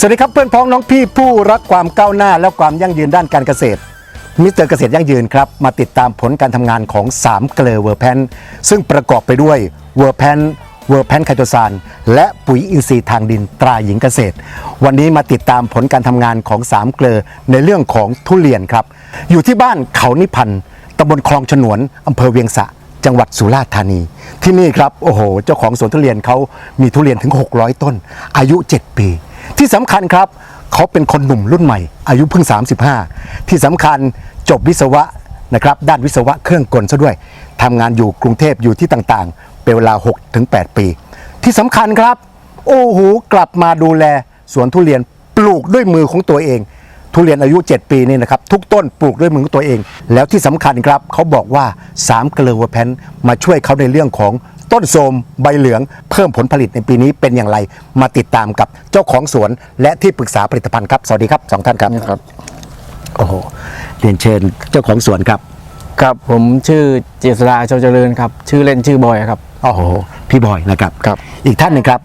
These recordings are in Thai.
สวัสดีครับเพื่อนพ้องน้องพี่ผู้รักความก้าวหน้าและความยั่งยืนด้านการเกษตรมิสเตอร์เกษตรยั่งยืนครับ มาติดตามผลการทำงานของ 3 เกลือเวอร์แพนซึ่งประกอบไปด้วยเวอร์แพนเวอร์แพนไคโตซานและปุ๋ยอินทรีย์ทางดินตราหญิงเกษตร วันนี้มาติดตามผลการทำงานของ 3 เกลือในเรื่องของทุเรียนครับ อยู่ที่บ้านเขานิพันธ์ตำบลคลองฉนวนอำเภอเวียงสะจังหวัดสุราษฎร์ธานี ที่นี่ครับโอ้โห เจ้าของสวนทุเรียนเขามีทุเรียนถึง 600 ต้น อายุ 7 ปี ที่สำคัญครับเขาเป็นคนหนุ่มรุ่นใหม่ อายุเพิ่ง 35 ที่สำคัญจบวิศวะนะครับด้านวิศวะเครื่องกลซะด้วยทำงานอยู่กรุงเทพอยู่ที่ต่างๆ เป็นเวลา 6-8 ปี ที่สำคัญครับ โอ้โหกลับมาดูแลสวนทุเรียนปลูกด้วยมือของตัวเอง ทุเรียนอายุ 7 ปีนี่นะครับ ทุกต้นปลูกด้วยมือของตัวเอง แล้วที่สำคัญครับเขาบอกว่า3เกลือวแพนมาช่วยเขาในเรื่องของ ต้นโทรมใบเหลืองเพิ่มผลผลิตในปีนี้เป็นอย่างไร มาติดตามกับเจ้าของสวนและที่ปรึกษาผลิตภัณฑ์ครับ สวัสดีครับสองท่านครับครับโอ้โหเรียนเชิญเจ้าของสวนครับครับผมชื่อเจษดาโชเจริญครับ ชื่อเล่นชื่อบอยครับโอ้โหพี่บอยนะครับครับ อีกท่านหนึ่งครับ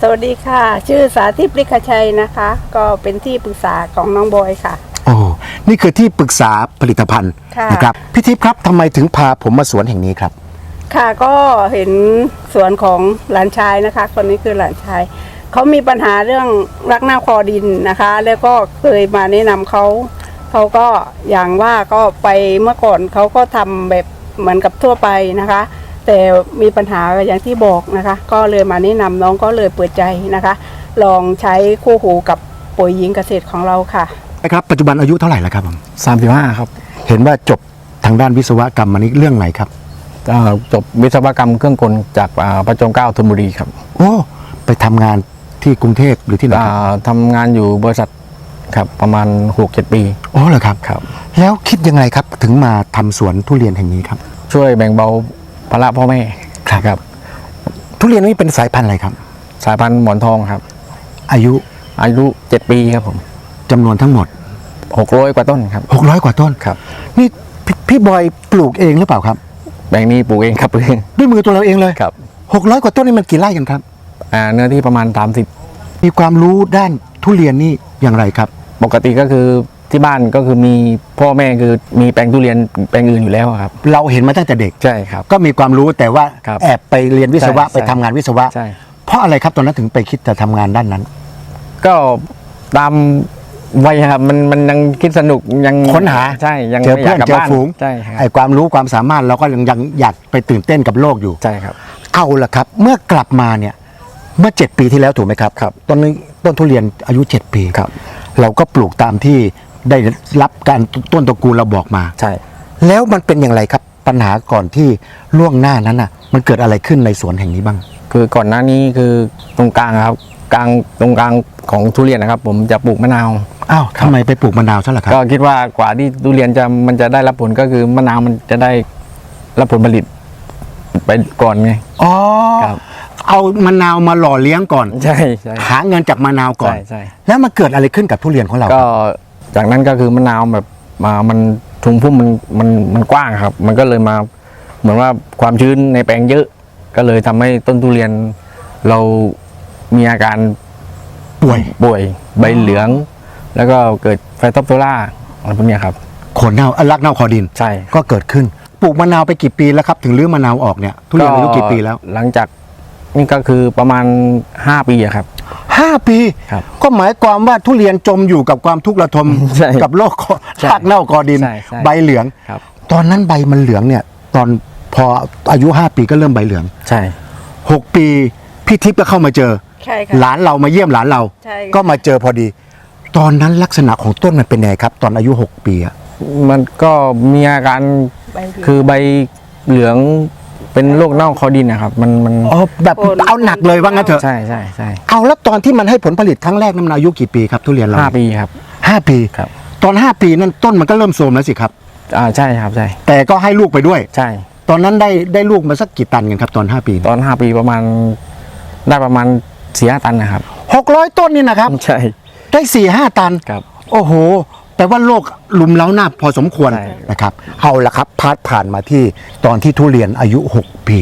สวัสดีค่ะ ชื่อสาธิตปริคชัยนะคะ ก็เป็นที่ปรึกษาของน้องบอยค่ะ โอ้นี่คือที่ปรึกษาผลิตภัณฑ์ค่ะ นะครับพี่ทิพย์ครับทำไมถึงพาผมมาสวนแห่งนี้ครับ ค่ะก็เห็นสวนของหลานชายนะคะ คนนี้คือหลานชายเขามีปัญหาเรื่องรักหน้าคอดินนะคะ แล้วก็เคยมาแนะนำเขาเขาก็อย่างว่าก็ไปเมื่อก่อนเขาก็ทำแบบเหมือนกับทั่วไปนะคะ แต่มีปัญหาอย่างที่บอกนะคะ ก็เลยมาแนะนำน้องก็เลยเปิดใจนะคะ ลองใช้คู่หูกับปุ๋ยหญิงเกษตรของเราค่ะนะครับปัจจุบันอายุเท่าไหร่แล้วครับผม35ครับ เห็นว่าจบทางด้านวิศวกรรมมานี้เรื่องไหนครับอ่า จบวิศวกรรมเครื่องกลจากอ่าประจงเกล้าธนบุรีครับ โอ้ไปทำงานที่กรุงเทพหรือที่ไหนอ่ครับาทำงานอยู่บริษัทครับประมาณ 6-7 ปีอ๋อเหรอครับ ครับ แล้วคิดยังไงครับถึงมาทำสวนทุเรียนแห่งนี้ครับ ช่วยแบ่งเบาภาระพ่อแม่ครับ ครับ ทุเรียนนี้เป็นสายพันธุ์อะไรครับ สายพันธุ์หมอนทองครับ อายุอายุ 7 ปีครับผมจำนวนทั้งหมด 600กว่าต้นครับ 600 กว่าต้นครับ นี่พพี่บอยปลูกเองหรือเปล่าครับ แบ่งนี้ปลูกเองครับเองด้วยมือตัวเราเองเลยครับ600กว่าต้นนี่มันกี่ไร่กันครับอ่าเนื้อที่ประมาณ 30 มีความรู้ด้านทุเรียนนี่อย่างไรครับ ปกติก็คือที่บ้านก็คือมีพ่อแม่คือมีแปลงทุเรียนแปลงอื่นอยู่แล้วครับ เราเห็นมาตั้งแต่เด็กใช่ครับ ก็มีความรู้แต่ว่าครับแอบไปเรียนวิศวะใช่ไปทำงานวิศวะใช่เพราะอะไรครับตอนนั้นถึงไปคิดจะทำงานด้านนั้น ก็ตาม วัยครับมันมันยังคิดสนุกยังค้นหาใช่ยังเจอไม่เพื่อนยากกลับเจอบ้านฝูงใช่ครับไอ้ความรู้ความสามารถเราก็ยังยังอยากไปตื่นเต้นกับโลกอยู่ ใช่ครับ เอาละครับ เมื่อกลับมาเนี่ยเมื่อ 7 ปีที่แล้วถูกไหมครับครับต้นนี้ต้นทุเรียนอายุ 7 ปีครับ เราก็ปลูกตามที่ได้รับการต้นตระกูลเราบอกมา ใช่ แล้วมันเป็นอย่างไรครับปัญหาก่อนที่ล่วงหน้านั้นน่ะ มันเกิดอะไรขึ้นในสวนแห่งนี้บ้าง คือก่อนหน้านี้คือตรงกลางครับ กลางตรงกลางของทุเรียนนะครับ ผมจะปลูกมะนาว อ้าวทำไมไปปลูกมะนาวซะล่ะครับก็คิดว่ากว่าที่ทุเรียนจะมันจะได้รับผลก็คือมะนาวมันจะได้รับผลผลิต ไปก่อนไง อ๋อ ครับ เอามะนาวมาหล่อเลี้ยงก่อน ใช่ใช่ หาเงินจากมะนาวก่อน ใช่ใช่ แล้วมันเกิดอะไรขึ้นกับทุเรียนของเรา ก็จากนั้นก็คือมะนาวแบบมามันทุงพุ่มมันมันมันกว้างครับ มันก็เลยมาเหมือนว่าความชื้นในแปลงเยอะ ก็เลยทำให้ต้นทุเรียนเรา มีอาการป่วยป่วยใบเหลือง แล้วก็เกิดไฟตอปโซล่าอะไรพวกเนี้ยครับขนเน่าเอ่อรักเน่าคอดินใช่ ก็เกิดขึ้น ปลูกมะนาวไปกี่ปีแล้วครับ ถึงรื้อมะนาวออกเนี่ยทุเรียนอายุกี่ปีแล้ว หลังจากนี่ก็คือประมาณ 5 ปีอะครับห้าปี ครับก็หมายความว่าทุเรียนจมอยู่กับความทุกข์ระทมใช่กับโรคคอใช่รากเน่าคอดิน ใช่ใช่ ใบเหลือง ครับ ตอนนั้นใบมันเหลืองเนี่ย ตอนพออายุ 5 ปีก็เริ่มใบเหลือง ใช่ 6 ปีพี่ทิพย์ก็เข้ามาเจอ ใช่ค่ะหลานเรามาเยี่ยมหลานเรา ใช่ค่ะ ก็มาเจอพอดี ตอนนั้นลักษณะของต้นมันเป็นไงครับ ตอนอายุ 6 ปีอะมันก็มีอาการใบเหลืองคือใบเหลืองเป็นโรคเน่าคอดินนะครับ มันมันอ๋อแบบโอ้ เอาหนักเลยว่างั้นเถอะใช่ใช่ใช่เอาแล้วตอนที่มันให้ผลผลิตครั้งแรกนั้นมันอายุกี่ปีครับทุเรียนเราห้าปีครับ ห้าปี ครับ ตอน 5 ปีนั้นต้นมันก็เริ่มโทรมแล้วสิครับ อ่าใช่ครับใช่แต่ก็ให้ลูกไปด้วย ใช่ ตอนนั้นได้ได้ลูกมาสักกี่ตันกันครับตอน 5 ปีตอนห้าปีประมาณได้ประมาณ สี่ห้าตันนะครับหกร้อยต้นนี่นะครับ ใช่ได้สี่ห้าตัน ครับ โอ้โห แปลว่าโลกลุมเล้าหน้าพอสมควรใช่ นะครับ เอาละครับพาดผ่านมาที่ตอนที่ทุเรียนอายุ 6 ปี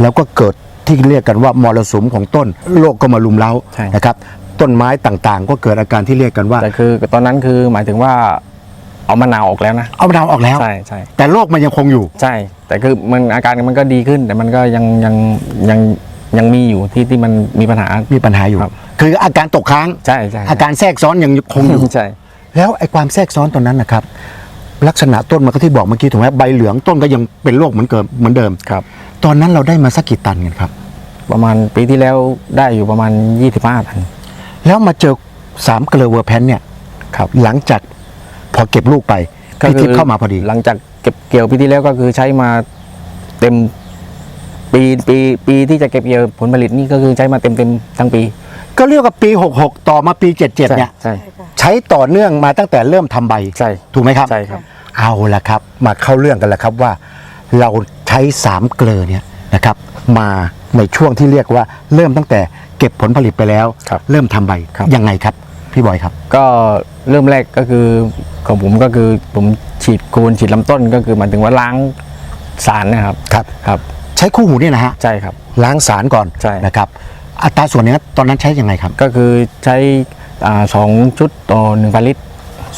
แล้วก็เกิดที่เรียกกันว่ามรสุมของต้น โลกก็มาลุมเล้าใช่ นะครับ ต้นไม้ต่างๆ ก็เกิดอาการที่เรียกกันว่า แต่คือตอนนั้นคือหมายถึงว่าเอามะนาวออกแล้วนะ เอามะนาวออกแล้ว ใช่ใช่แต่โรคมันยังคงอยู่ ใช่ แต่คือมันอาการมันก็ดีขึ้น แต่มันก็ยังยังยัง ยังมีอยู่ที่ที่มันมีปัญหา มีปัญหาอยู่ ครับ คืออาการตกค้าง ใช่ใช่อาการแทรกซ้อนยังคงอยู่ ใช่ แล้วไอ้ความแทรกซ้อนตอนนั้นนะครับ ลักษณะต้นมันก็ที่บอกเมื่อกี้ถูกไหมใบเหลืองต้นก็ยังเป็นโรคเหมือนเกิมเหมือนเดิม ครับ ตอนนั้นเราได้มาสักกี่ตันกันครับ ประมาณปีที่แล้วได้อยู่ประมาณ 25ตัน แล้วมาเจอสามเกลือเวอร์แพนเนี่ยครับหลังจากพอเก็บลูกไปพี่ทิพย์เข้ามาพอดี หลังจากเก็บเกี่ยวปีที่แล้วก็คือใช้มาเต็ม ปีปีปีที่จะเก็บเกี่ยวผลผลิตนี่ก็คือใช้มาเต็มเต็มทั้งปีก็เรียกว่าปี 66 ต่อมาปี 77 เนี่ย ใช่ใช้ต่อเนื่องมาตั้งแต่เริ่มทำใบ ใช่ถูกไหมครับ ใช่ครับ เอาละครับ มาเข้าเรื่องกันแล้วครับว่า เราใช้สามเกลือเนี่ยนะครับ มาในช่วงที่เรียกว่าเริ่มตั้งแต่เก็บผลผลิตไปแล้ว ครับเริ่มทำใบครับ ยังไงครับ พี่บอยครับ ก็เริ่มแรกก็คือของผมก็คือผมฉีดโคนฉีดลำต้นก็คือหมายถึงว่าล้างสารนะครับครับ ครับ ใช้คู่หูเนี่ยนะฮะใช่ครับ ล้างสารก่อนใช่ นะครับอัตราส่วนเนี้ยตอนนั้นใช้ยังไงครับก็คือใช้อ่าสองชุดต่อหนึ่งพันลิตร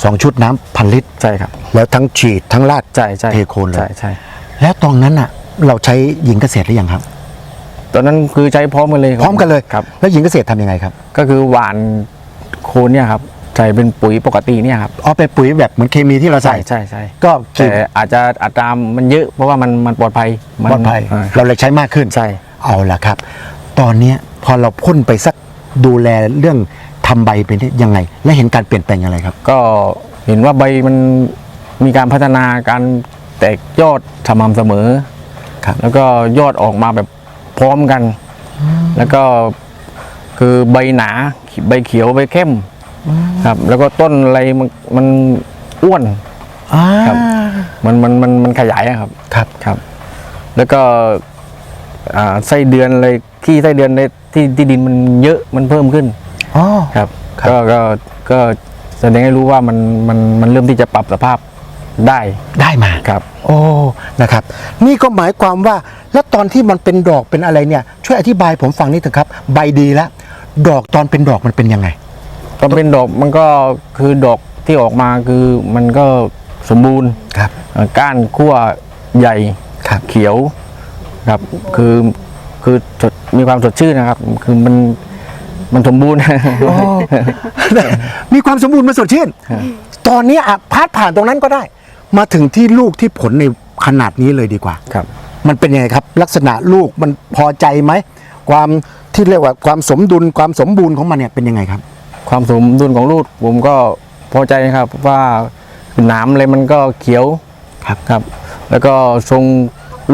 สองชุดน้ำพันลิตร ใช่ครับ แล้วทั้งฉีดทั้งลาด ใช่ใช่เทโคนเลย ใช่ใช่แล้วตรงนั้นอะเราใช้หญิงเกษตรหรือยังครับ ตอนนั้นคือใช้พร้อมกันเลยคบพร้อมกันเลย ครับ แล้วหญิงเกษตรทำยังไงครับ ก็คือหวานโคนเนี่ยครับ ใส่เป็นปุ๋ยปกติเนี่ยครับอ๋อไปปุ๋ยแบบเหมือนเคมีที่เราใช่ใส่ใช่ใช่ก็แต่ฉีดอาจจะอัตรามันเยอะเพราะว่ามันมันปลอดภัยมันปลอดภัยอ่าเราเลยใช้มากขึ้น ใช่ เอาละครับ ตอนเนี้ยพอเราพ่นไปสักดูแลเรื่องทำใบเป็นยังไง และเห็นการเปลี่ยนแปลงอะไรครับ ก็เห็นว่าใบมันมีการพัฒนาการแตกยอดสม่ำเสมอครับ แล้วก็ยอดออกมาแบบพร้อมกัน แล้วก็คือใบหนาใบเขียวใบเข้ม ครับ แล้วก็ต้นอะไรมันมันอ้วนอ่าครับมันมันมันมันขยายอะครับครับครับ แล้วก็อ่าไส้เดือนอะไรที่ไส้เดือนในที่ที่ดินมันเยอะมันเพิ่มขึ้นอ๋อครับครับก็ก็ก็แสดงให้รู้ว่ามันมันมันเริ่มที่จะปรับสภาพได้ได้มาครับ โอ้นะครับ นี่ก็หมายความว่าแล้วตอนที่มันเป็นดอกเป็นอะไรเนี่ย ช่วยอธิบายผมฟังนิดเถอะครับ ใบดีแล้วดอกตอนเป็นดอกมันเป็นยังไง ก็เป็นดอกมันก็คือดอกที่ออกมาคือมันก็สมบูรณ์ครับเอ่อก้านขั้วใหญ่ครับเขียวครับคือคือสดมีความสดชื่นนะครับ คือมันมันสมบูรณ์โอ้มีความสมบูรณ์มาสดชื่น ตอนนี้อะพาดผ่านตรงนั้นก็ได้ มาถึงที่ลูกที่ผลในขนาดนี้เลยดีกว่าครับ มันเป็นยังไงครับ ลักษณะลูกมันพอใจไหม ความที่เรียกว่าความสมดุลความสมบูรณ์ของมันเนี่ยเป็นยังไงครับ ความสมดุลของลูกผมก็พอใจครับ ว่าหนามอะไรมันก็เขียวครับครับ แล้วก็ทรง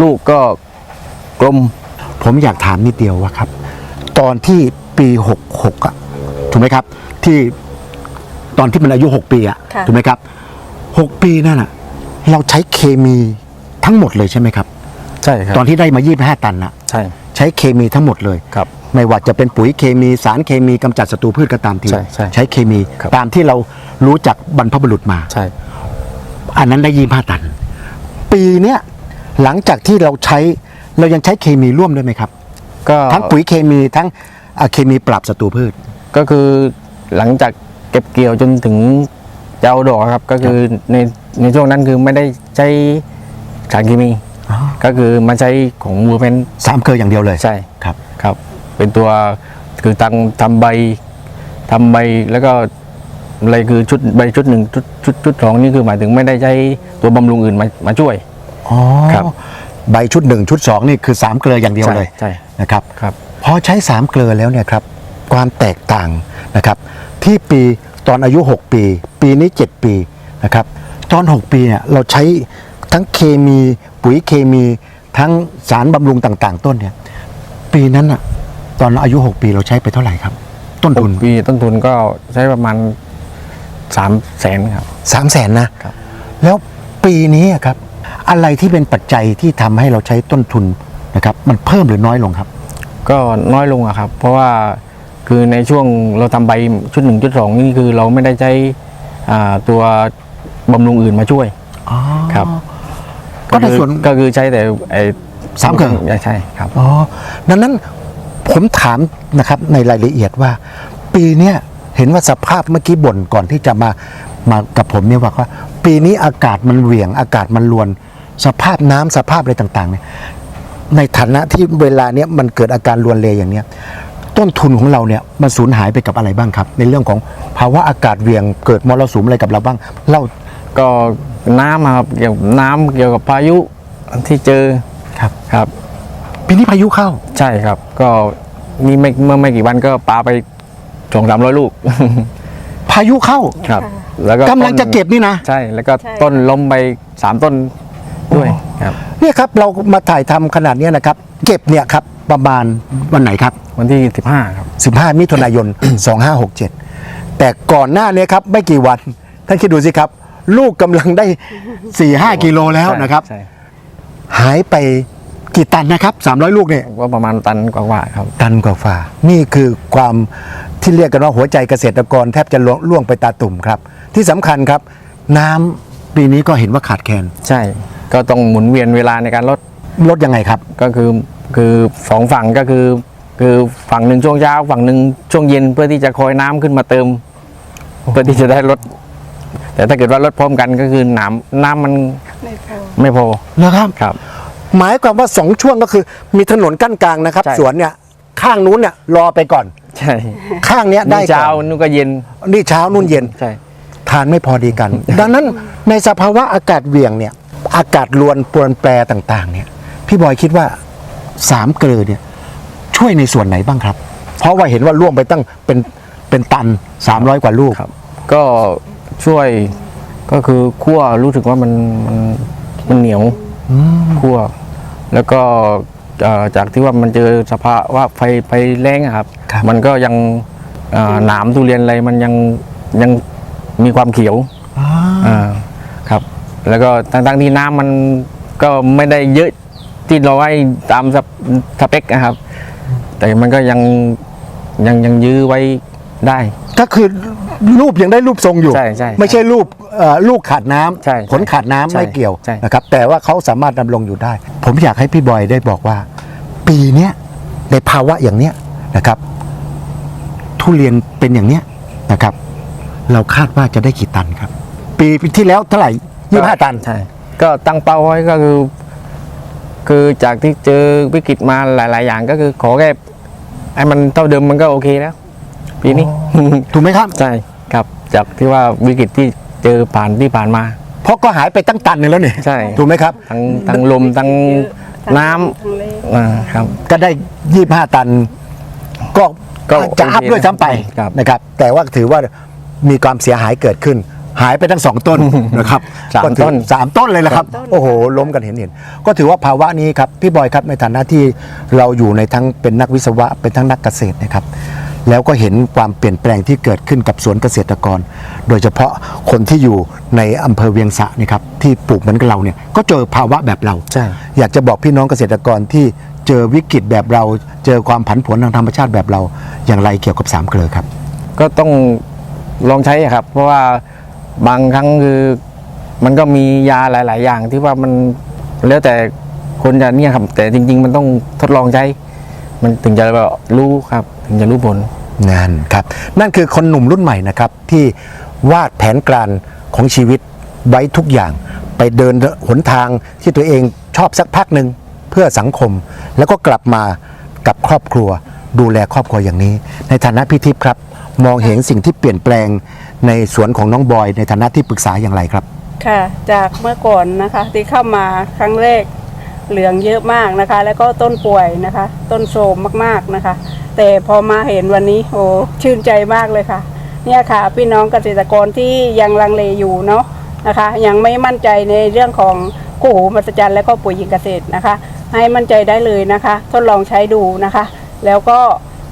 ลูกก็กลม ผมอยากถามนิดเดียวว่าครับ ตอนที่ปี66อะถูกไหมครับ ที่ตอนที่มันอายุ 6 ปีอะค่ะ ถูกไหมครับ 6 ปีนั่นอะ เราใช้เคมีทั้งหมดเลยใช่ไหมครับ ใช่ครับตอนที่ได้มา 25 ตันน่ะ ใช่ใช้เคมีทั้งหมดเลย ครับ ไม่ว่าจะเป็นปุ๋ยเคมีสารเคมีกำจัดศัตรูพืชก็ตามทีใช่ใช่ใช้เคมีครับ ตามที่เรารู้จักบรรพบุรุษมา ใช่ อันนั้นได้ยี่ห้าตัน ปีเนี้ยหลังจากที่เราใช้เรายังใช้เคมีร่วมด้วยไหมครับ ก็ทั้งปุ๋ยเคมีทั้งอะเคมีปราบศัตรูพืช ก็คือหลังจากเก็บเกี่ยวจนถึงจะเอาดอกครับ ก็คือในในช่วงนั้นคือไม่ได้ใช้สารเคมีก็คือมาใช้ของวัวเพนสามเกลืออย่างเดียวเลยใช่ ครับครับ เป็นตัวคือตังทำใบทำใบแล้วก็อะไรคือชุดใบชุดหนึ่งชุดชุดชุดสองนี่คือหมายถึงไม่ได้ใช้ตัวบำรุงอื่นมามาช่วย อ๋อครับ ใบชุดหนึ่งชุดสองนี่คือสามเกลืออย่างเดียวใช่เลยใช่นะครับครับ พอใช้สามเกลือแล้วเนี่ยครับความแตกต่างนะครับ ที่ปีตอนอายุ 6 ปี ปีนี้ 7 ปีนะครับตอน 6 ปีเนี่ยเราใช้ทั้งเคมีปุ๋ยเคมีทั้งสารบำรุงต่าง ๆ ต้นเนี่ยปีนั้นอะ ตอนอายุ 6 ปีเราใช้ไปเท่าไหร่ครับ ต้นทุนปีต้นทุนก็ใช้ประมาณสามแสนครับสามแสนนะครับ แล้วปีนี้อะครับ อะไรที่เป็นปัจจัยที่ทำให้เราใช้ต้นทุนนะครับ มันเพิ่มหรือน้อยลงครับ ก็น้อยลงอะครับ เพราะว่าคือในช่วงเราทำใบชุดหนึ่งชุดสองนี่คือเราไม่ได้ใช้อ่าตัวบำรุงอื่นมาช่วยอ๋อครับ ก็ในส่วนก็คือใช้แต่ไอ้สามเกลอใช่ครับ อ๋อดังนั้น ผมถามนะครับในรายละเอียดว่า ปีเนี้ยเห็นว่าสภาพเมื่อกี้บ่นก่อนที่จะมามากับผมเนี่ยว่าว่า ปีนี้อากาศมันเหวี่ยง อากาศมันรวน สภาพน้ำสภาพอะไรต่างๆเนี่ยในฐานะที่เวลาเนี้ยมันเกิดอาการรวนเลอย่างเนี้ยต้นทุนของเราเนี่ยมันสูญหายไปกับอะไรบ้างครับ ในเรื่องของภาวะอากาศเหวี่ยงเกิดมรสุมอะไรกับเราบ้างเล่าก็น้ำอะครับเกี่ยวกับน้ำเกี่ยวกับพายุที่เจอครับครับ ปีนี้พายุเข้า ใช่ครับ ก็มีไม่เมื่อไม่กี่วันก็ปลาไปสองสามร้อยลูก พายุเข้าครับ แล้วก็กำลังต้นจะเก็บนี่นะ ใช่ แล้วก็ใช่ ต้นล้มไปสามต้นด้วยครับ เนี่ยครับเรามาถ่ายทำขนาดเนี้ยนะครับ เก็บเนี่ยครับประมาณวันไหนครับ วันที่สิบห้าครับ 15 มิถุนายน 2567 แต่ก่อนหน้านี้ครับ ไม่กี่วัน ท่านคิดดูสิครับ ลูกกำลังได้ 4-5 กิโลแล้วนะครับ ใช่ หายไป กี่ตันนะครับ 300 ลูกเนี่ยก็ประมาณตันกว่าๆครับ ตันกว่าฝ่านี่คือความที่เรียกกันว่าหัวใจเกษตรกรแทบจะล่วงล่วงไปตาตุ่มครับ ที่สำคัญครับ น้ำปีนี้ก็เห็นว่าขาดแคลนใช่ก็ต้องหมุนเวียนเวลาในการลดลดยังไงครับ ก็คือคือสองฝั่งก็คือ คือฝั่งหนึ่งช่วงเช้าฝั่งหนึ่งช่วงเย็นเพื่อที่จะคอยน้ำขึ้นมาเติม เพื่อที่จะได้ลด แต่ถ้าเกิดว่าลดพร้อมกันก็คือน้ำน้ำมันไม่พอ ไม่พอนะครับ ครับ หมายความว่าสองช่วงก็คือมีถนนกั้นกลางนะครับ ใช่ สวนเนี่ยข้างนู้นเนี่ยรอไปก่อน ใช่ข้างเนี้ยได้นี่ก่เช้าอนนู่นก็เย็นนี่เช้านู่นเย็น ใช่ ทานไม่พอดีกัน ดังนั้นในสภาวะอากาศเหวี่ยงเนี่ย อากาศรวนปรวนแปรต่างๆ เนี่ย พี่บอยคิดว่าสามเกลือเนี่ย ช่วยในส่วนไหนบ้างครับ เพราะว่าเห็นว่าล่วงไปตั้งเป็นเป็นตัน 300 กว่าลูก ครับ ก็ช่วยก็คือคั่วรู้สึกว่ามันมันมันเหนียวคั่ว แล้วก็เอ่อจากที่ว่ามันเจอสภาวะไฟไฟแรงอะครับครับ มันก็ยังเอ่อหนามทุเรียนอะไรมันยังยังมีความเขียวอ่าครับ แล้วก็ทั้งๆที่น้ำมันก็ไม่ได้เยอะที่เราให้ตามสเปสเปคนะครับ แต่มันก็ยังยังยังยื้อไว้ได้ ก็คือรูปยังได้รูปทรงอยู่ ใช่ใช่ไม่ใช่รูปเอ่อลูกขาดน้ำใช่ใช่ผลขาดน้ำใช่ไม่เกี่ยวใช่ นะครับแต่ว่าเขาสามารถดำรงอยู่ได้ ผมอยากให้พี่บอยได้บอกว่า ปีเนี้ยในภาวะอย่างเนี้ยนะครับ ทุเรียนเป็นอย่างเนี้ยนะครับ เราคาดว่าจะได้กี่ตันครับ ปีที่แล้วเท่าไหร่ยี่ห้าตัน ใช่ก็ตั้งเป้าไว้ก็คือ คือจากที่เจอวิกฤตมาหลาย ๆ อย่างก็คือขอแค่ให้มันเท่าเดิมมันก็โอเคแล้ว ปีนี้ ถูกไหมครับ ใช่ครับจากที่ว่าวิกฤตที่เจอผ่านที่ผ่านมา เพราะก็หายไปตั้งตันหนึงแล้วนี่ใช่ ถูกไหมครับ ทั้งทั้งลมทั้งน้ำทั้งเลขอ่าครับ ก็ได้ยี่ห้าตัน ก็ก็จะอัพโอเคด้วยซ้ำไปครับ นะครับ แต่ว่าถือว่ามีความเสียหายเกิดขึ้น หายไปทั้งสองต้น นะครับสามก็ถือต้น สามต้นเลยแหละครับสามต้นโอ้โห ล้มกันเห็นเห็นก็ถือว่าภาวะนี้ครับ พี่บอยครับในฐานะที่เราอยู่ในทั้งเป็นนักวิศวะเป็นทั้งนักเกษตรนะครับ แล้วก็เห็นความเปลี่ยนแปลงที่เกิดขึ้นกับสวนเกษตรกร โดยเฉพาะคนที่อยู่ในอำเภอเวียงสะนี่ครับที่ปลูกเหมือนกับเราเนี่ยก็เจอภาวะแบบเราใช่อยากจะบอกพี่น้องเกษตรกรที่เจอวิกฤตแบบเรา เจอความผันผวนทางธรรมชาติแบบเรา อย่างไรเกี่ยวกับสามเกลือครับ ก็ต้องลองใช้อะครับ เพราะว่าบางครั้งคือมันก็มียาหลาย ๆ อย่างที่ว่ามันแล้วแต่คนจะเนี่ยครับแต่จริง ๆ มันต้องทดลองใช้ มันถึงจะแบบรู้ครับ ถึงจะรู้ผลนั่นครับ นั่นคือคนหนุ่มรุ่นใหม่นะครับ ที่วาดแผนการของชีวิตไว้ทุกอย่าง ไปเดินหนทางที่ตัวเองชอบสักพักหนึ่งเพื่อสังคม แล้วก็กลับมากับครอบครัว ดูแลครอบครัวอย่างนี้ ในฐานะพี่ทิพย์ครับ มองเห็นสิ่งที่เปลี่ยนแปลงในสวนของน้องบอย ในฐานะที่ปรึกษาอย่างไรครับ ค่ะ จากเมื่อก่อนนะคะที่เข้ามาครั้งแรก เหลืองเยอะมากนะคะ แล้วก็ต้นป่วยนะคะ ต้นโทรมมากๆนะคะ แต่พอมาเห็นวันนี้โอ้ชื่นใจมากเลยค่ะ เนี่ยค่ะ พี่น้องเกษตรกรที่ยังลังเลอยู่เนาะนะคะ ยังไม่มั่นใจในเรื่องของคู่หูมัศจรรย์และก็ปุ๋ยหญิงเกษตรนะคะ ให้มั่นใจได้เลยนะคะ ทดลองใช้ดูนะคะ แล้วก็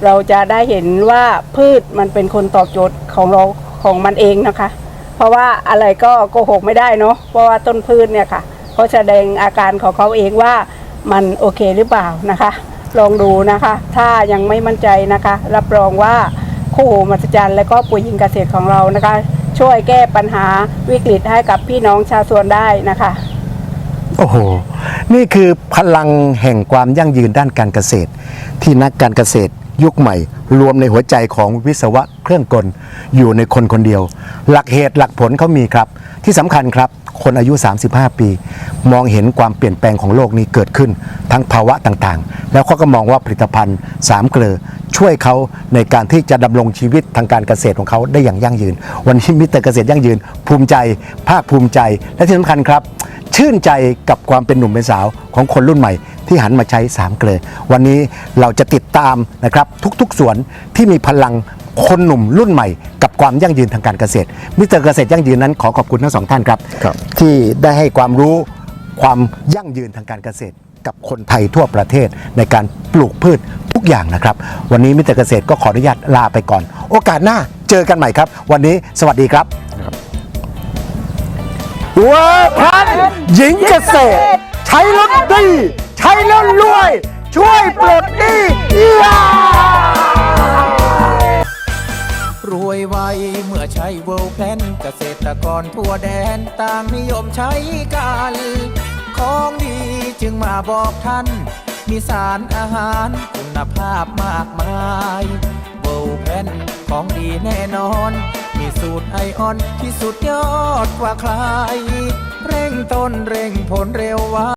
เราจะได้เห็นว่าพืชมันเป็นคนตอบโจทย์ของเราของมันเองนะคะ เพราะว่าอะไรก็โกหกไม่ได้เนาะเพราะว่าต้นพืชเนี่ยค่ะ เขาแสดงอาการของเขาเองว่ามันโอเคหรือเปล่านะคะ ลองดูนะคะ ถ้ายังไม่มั่นใจนะคะ รับรองว่าคู่หูมหัศจรรย์และก็ปุ๋ยหญิงเกษตรของเรานะคะ ช่วยแก้ปัญหาวิกฤตให้กับพี่น้องชาวสวนได้นะคะ โอ้โห นี่คือพลังแห่งความยั่งยืนด้านการเกษตร ที่นักการเกษตร ยุคใหม่ รวมในหัวใจของวิศวะเครื่องกล อยู่ในคนคนเดียว หลักเหตุหลักผลเขามีครับ ที่สำคัญครับ คนอายุ 35 ปี มองเห็นความเปลี่ยนแปลงของโลกนี้เกิดขึ้น ทั้งภาวะต่างๆ แล้วเขาก็มองว่าผลิตภัณฑ์สามเกลือช่วยเขาในการที่จะดำรงชีวิตทางการเกษตรของเขาได้อย่างยั่งยืน วันนี้มิเตอร์เกษตรยั่งยืน ภูมิใจ ภาคภูมิใจ และที่สำคัญครับ ชื่นใจกับความเป็นหนุ่มเป็นสาวของคนรุ่นใหม่ ที่หันมาใช้สามเกลอวันนี้เราจะติดตามนะครับทุกๆสวนที่มีพลังคนหนุ่มรุ่นใหม่ กับความยั่งยืนทางการเกษตรมิสเตอร์เกษตรยั่งยืนนั้นขอขอบคุณทั้งสองท่านครับครับ ที่ได้ให้ความรู้ความยั่งยืนทางการเกษตร กับคนไทยทั่วประเทศในการปลูกพืชทุกอย่างนะครับ วันนี้มิสเตอร์เกษตรก็ขออนุญาตลาไปก่อน โอกาสหน้าเจอกันใหม่ครับ วันนี้สวัสดีครับ เวอร์พันหญิงเกษตร ใช้รถดี ใช้แล้วรวย ช่วยปลดหนี้ยารวยไวเมื่อใช้เวลแพนเกษตรกรทั่วแดนต่างนิยมใช้กัน ของดีจึงมาบอกท่าน มีสารอาหารคุณภาพมากมายเวลแพนของดีแน่นอน มีสูตรไอออนที่สุดยอดกว่าใคร เร่งต้นเร่งผลเร็วไว